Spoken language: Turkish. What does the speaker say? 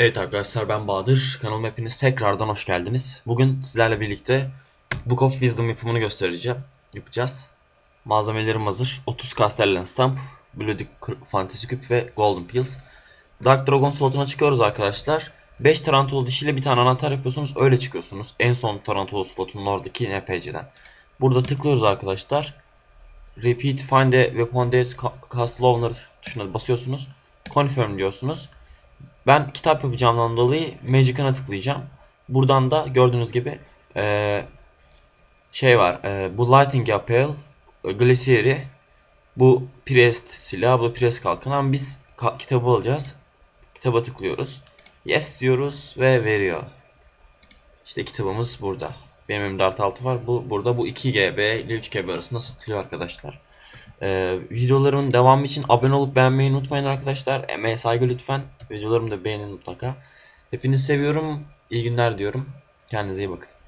Evet arkadaşlar ben Bahadır. Kanalıma hepiniz tekrardan hoş geldiniz. Bugün sizlerle birlikte Book of Wisdom yapımını göstereceğim. Yapacağız. Malzemelerim hazır. 30 Castellan Stamp, Bloody Fantasy Küp ve Golden Pills. Dark Dragon slotuna çıkıyoruz arkadaşlar. 5 Tarantula dişiyle bir tane anahtar yapıyorsunuz. Öyle çıkıyorsunuz. En son Tarantula slotunun oradaki NPC'den. Burada tıklıyoruz arkadaşlar. Repeat Find a Weapon That Cast Loner tuşuna basıyorsunuz. Confirm diyorsunuz. Ben kitap yapacağımdan dolayı Magic'ına tıklayacağım. Buradan da gördüğünüz gibi ee, şey var. E, bu Lighting Appeal, Glacieri, bu Priest silahı, bu Priest kalkanı. Ama biz ka kitabı alacağız. Kitaba tıklıyoruz. Yes diyoruz ve veriyor. İşte kitabımız burada. Benim elimde artı 6 var. Bu burada bu 2 GB ile 3 GB arasında satılıyor arkadaşlar. Ee, videolarımın devamı için abone olup beğenmeyi unutmayın arkadaşlar. Emeğe saygı lütfen. Videolarımı da beğenin mutlaka. Hepinizi seviyorum. İyi günler diyorum. Kendinize iyi bakın.